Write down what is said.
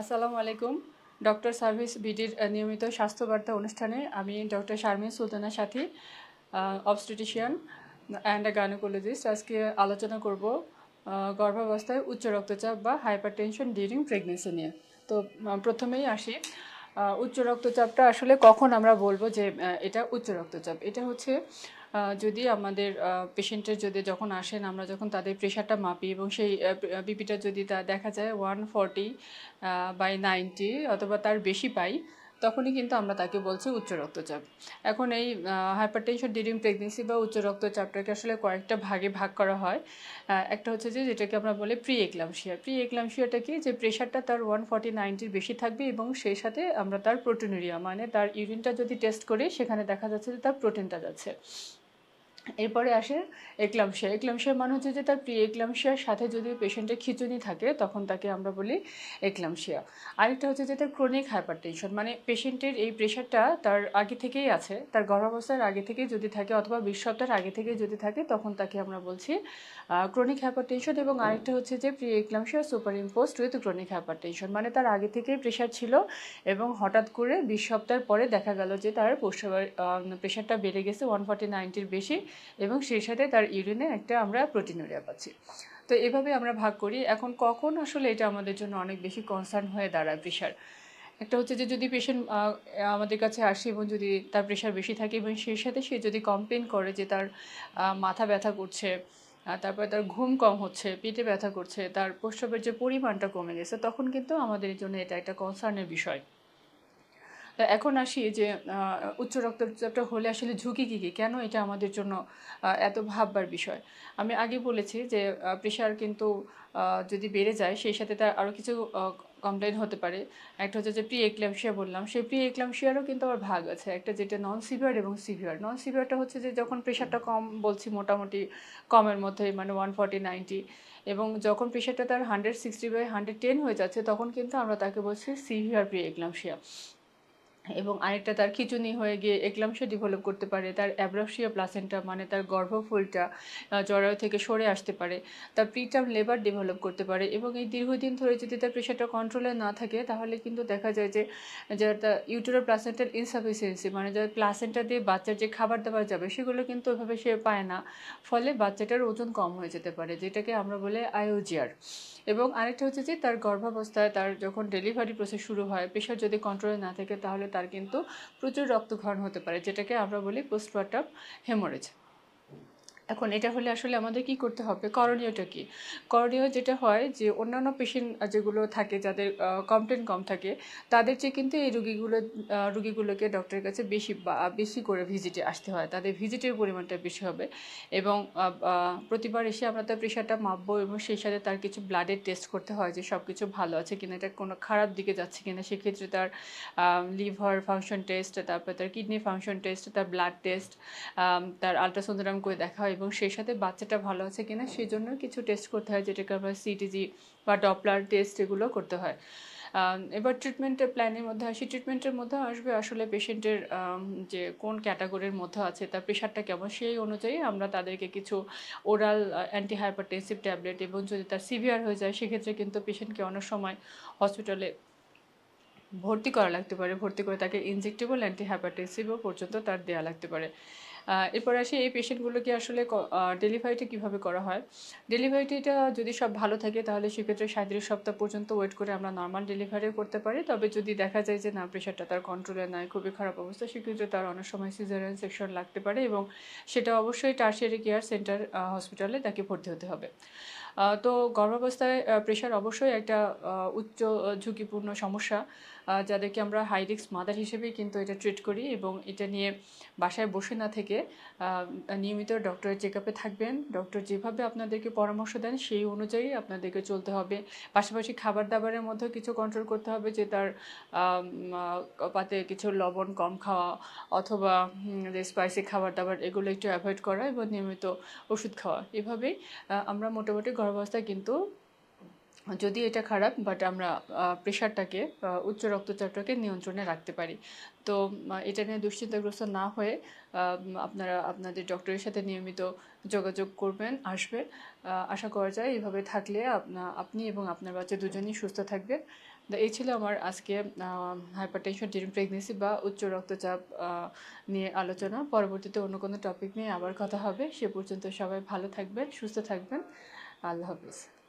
আসসালামু আলাইকুম। Doctor service বিডির নিয়মিত স্বাস্থ্যবার্তা অনুষ্ঠানে আমি doctor Sharmin Sultana Sathi অবস্টিটিশিয়ান and gynaecologist আজকে আলোচনা করব গর্ভাবস্থায় উচ্চ রক্তচাপ বা হাইপার টেনশন ডিউরিং প্রেগনেন্সি নিয়ে। তো প্রথমেই আসি উচ্চ রক্তচাপটা আসলে কখন আমরা বলব যে এটা উচ্চ রক্তচাপ। এটা হচ্ছে যদি আমাদের পেশেন্টের যদি যখন আসেন, আমরা যখন তাদের প্রেশারটা মাপি এবং সেই বিপিটা যদি তা দেখা যায় ওয়ান ফর্টি বাই নাইনটি অথবা তার বেশি পাই, তখনই কিন্তু আমরা তাকে বলছি উচ্চ রক্তচাপ। এখন এই হাইপারটেনশন ডিউরিং প্রেগনেন্সি বা উচ্চ রক্তচাপটাকে আসলে কয়েকটা ভাগে ভাগ করা হয়। একটা হচ্ছে যে, যেটাকে আমরা বলি প্রি এক্লামশিয়া প্রি এক্লামশিয়াটা কি? যে প্রেশারটা তার ওয়ান ফর্টি নাইনটির বেশি থাকবে এবং সেই সাথে আমরা তার প্রোটিনুরিয়া মানে তার ইউরিনটা যদি টেস্ট করি, সেখানে দেখা যাচ্ছে যে তার প্রোটিনটা যাচ্ছে। এরপরে আসে এক্লামশিয়া এক্লামশিয়া মানে হচ্ছে যে তার প্রি এক্লামশিয়ার সাথে যদি পেশেন্টের খিচুনি থাকে, তখন তাকে আমরা বলি এক্লামশিয়া আরেকটা হচ্ছে যে তার ক্রনিক হাইপারটেনশন মানে পেশেন্টের এই প্রেশারটা তার আগে থেকেই আছে, তার গর্ভাবস্থার আগে থেকেই যদি থাকে অথবা বিশ সপ্তাহের আগে থেকেই যদি থাকে, তখন তাকে আমরা বলছি ক্রনিক হাইপার টেনশন এবং আরেকটা হচ্ছে যে preeclampsia superimposed with chronic hypertension মানে তার আগে থেকেই প্রেশার ছিল এবং হঠাৎ করে বিশ সপ্তাহের পরে দেখা গেল যে তার প্রেশারটা বেড়ে গেছে ওয়ান ফর্টি নাইনটির বেশি। এবং সেই সাথে তার ইউরিনে একটা আমরা প্রোটিনুরিয়া পাচ্ছি। তো এভাবে আমরা ভাগ করি। এখন কখন আসলে এটা আমাদের জন্য অনেক বেশি কনসার্ন হয়ে দাঁড়ায় প্রেশার একটা হচ্ছে যে যদি পেশেন্ট আমাদের কাছে আসে এবং যদি তার প্রেশার বেশি থাকে এবং সেই সাথে সে যদি কমপ্লেন করে যে তার মাথা ব্যথা করছে তারপরে তার ঘুম কম হচ্ছে, পেটে ব্যথা করছে, তার প্রস্রাবের যে পরিমাণটা কমে গেছে, তখন কিন্তু আমাদের জন্য এটা একটা কনসার্নের বিষয়। এখন আসি যে উচ্চ রক্তচাপটা হলে আসলে ঝুঁকি কী কী? কেন এটা আমাদের জন্য এত ভাববার বিষয়? আমি আগে বলেছি যে প্রেশার কিন্তু যদি বেড়ে যায়, সেই সাথে তার আরও কিছু কমপ্লেন হতে পারে। একটা হচ্ছে যে প্রি এক্লামশিয়া বললাম, সেই প্রি এক্লামশিয়ারও কিন্তু আবার ভাগ আছে। একটা যেটা নন সিভিয়ার এবং সিভিয়ার নন সিভিয়ারটা হচ্ছে যে, যখন প্রেশারটা কম বলছি, মোটামুটি কমের মধ্যে মানে ওয়ান ফর্টি নাইনটি এবং যখন প্রেশারটা তার hundred sixty by hundred ten হয়ে যাচ্ছে, তখন কিন্তু আমরা তাকে বলছি সিভিয়ার প্রি এক্লামশিয়া এবং আরেকটা তার খিচুনি হয়ে গিয়ে এক্লামশিয়া ডেভেলপ করতে পারে, তার অ্যাব্রাসিয়া প্লাসেন্টা মানে তার গর্ভফুলটা জরায়ু থেকে সরে আসতে পারে, তার প্রিটার্ম লেবার ডেভেলপ করতে পারে এবং এই দীর্ঘদিন ধরে যদি তার প্রেশারটা কন্ট্রোলে না থাকে, তাহলে কিন্তু দেখা যায় যে যেটা ইউটেরো প্লাসেন্টাল ইনসাফিসিয়েন্সি মানে যার প্লাসেন্টা দিয়ে বাচ্চার যে খাবার দাবার যাবে, সেগুলো কিন্তু ওইভাবে সে পায় না। ফলে বাচ্চাটার ওজন কম হয়ে যেতে পারে, যেটাকে আমরা বলে আয়োজিয়ার এবং আরেকটা হচ্ছে যে তার গর্ভাবস্থায় তার যখন ডেলিভারি প্রসেস শুরু হয় প্রেশার যদি কন্ট্রোলে না থাকে, তাহলে তার কিন্তু প্রচুর রক্তক্ষরণ হতে পারে যেটাকে আমরা বলি পোস্টমার্টাম হেমোরেজ এখন এটা হলে আসলে আমাদের কি করতে হবে? করণীয়টা কি? করণীয় যেটা হয় যে, অন্যান্য পেশেন্ট যেগুলো থাকে, যাদের কমপ্লেন কম থাকে, তাদের চেয়ে কিন্তু এই রুগীগুলো রুগীগুলোকে ডক্টরের কাছে বেশি বেশি করে ভিজিটে আসতে হয়। তাদের ভিজিটের পরিমাণটা বেশি হবে এবং প্রতিবার এসে আমরা তার প্রেশারটা মাপবো এবং সেই সাথে তার কিছু ব্লাডের টেস্ট করতে হয় যে সব কিছু ভালো আছে কিনা, এটা কোনো খারাপ দিকে যাচ্ছে কিনা। সেক্ষেত্রে তার লিভার ফাংশন টেস্ট তারপর তার কিডনি ফাংশন টেস্ট তার ব্লাড টেস্ট তার আলট্রাসোনোগ্রাম করে দেখা হয় এবং সেই সাথে বাচ্চাটা ভালো আছে কিনা সেই জন্য কিছু টেস্ট করতে হয় যেটাকে আমরা সিটিজি বা ডপলার টেস্ট এগুলো করতে হয়। এবার ট্রিটমেন্টের প্ল্যানের মধ্যে আসি। ট্রিটমেন্টের মধ্যে আসবে আসলে পেশেন্টের যে কোন ক্যাটাগরির মধ্যে আছে, তার প্রেশারটা কেমন, সেই অনুযায়ী আমরা তাদেরকে কিছু ওরাল অ্যান্টি হাইপারটেনসিভ ট্যাবলেট এবং যদি তার সিভিয়ার হয়ে যায়, সেক্ষেত্রে কিন্তু পেশেন্টকে অনেক সময় হসপিটালে ভর্তি করা লাগতে পারে। ভর্তি করে তাকে ইনজেক্টেবল অ্যান্টি হাইপারটেনসিভও পর্যন্ত তার দেওয়া লাগতে পারে। এরপর আসি এই পেশেন্টগুলোকে আসলে ডেলিভারিটা কীভাবে করা হয়? ডেলিভারিটা যদি সব ভালো থাকে, তাহলে সেক্ষেত্রে সাঁত্রিশ সপ্তাহ পর্যন্ত ওয়েট করে আমরা নর্মাল ডেলিভারিও করতে পারি। তবে যদি দেখা যায় যে, না প্রেশারটা তার কন্ট্রোলে নাই, খুবই খারাপ অবস্থা, সেক্ষেত্রে তার অনেক সময় সিজারিয়ান সেকশন লাগতে পারে এবং সেটা অবশ্যই টার্সিয়ারি কেয়ার সেন্টার হসপিটালে তাকে ভর্তি হতে হবে। তো গর্ভাবস্থায় প্রেশার অবশ্যই একটা উচ্চ ঝুঁকিপূর্ণ সমস্যা। যাদেরকে আমরা হাই রিস্ক মাদার হিসেবেই কিন্তু এটা ট্রিট করি এবং এটা নিয়ে বাসায় বসে না থেকে নিয়মিত ডক্টরের চেক আপে থাকবেন। ডক্টর যেভাবে আপনাদেরকে পরামর্শ দেন, সেই অনুযায়ী আপনাদেরকে চলতে হবে। পাশাপাশি খাবার দাবারের মধ্যেও কিছু কন্ট্রোল করতে হবে যে তার পাতে কিছু লবণ কম খাওয়া অথবা যে স্পাইসি খাবার দাবার এগুলো একটু অ্যাভয়েড করা এবং নিয়মিত ওষুধ খাওয়া। এভাবেই আমরা মোটামুটি গর্ভাবস্থায় কিন্তু যদি এটা খারাপ বাট আমরা প্রেশারটাকে উচ্চ রক্তচাপটাকে নিয়ন্ত্রণে রাখতে পারি। তো এটা নিয়ে দুশ্চিন্তাগ্রস্ত না হয়ে আপনারা আপনাদের ডক্টরের সাথে নিয়মিত যোগাযোগ করবেন আসবেন আহ, আশা করা যায় এভাবে থাকলে আপনি এবং আপনার বাচ্চা দুজনেই সুস্থ থাকবেন এই ছিল আমার আজকে হাইপার টেনশন ডিউরিং প্রেগনেন্সি বা উচ্চ রক্তচাপ নিয়ে আলোচনা। পরবর্তীতে অন্য কোনো টপিক নিয়ে আবার কথা হবে। সে পর্যন্ত সবাই ভালো থাকবেন সুস্থ থাকবেন। আল্লাহ হাফিজ।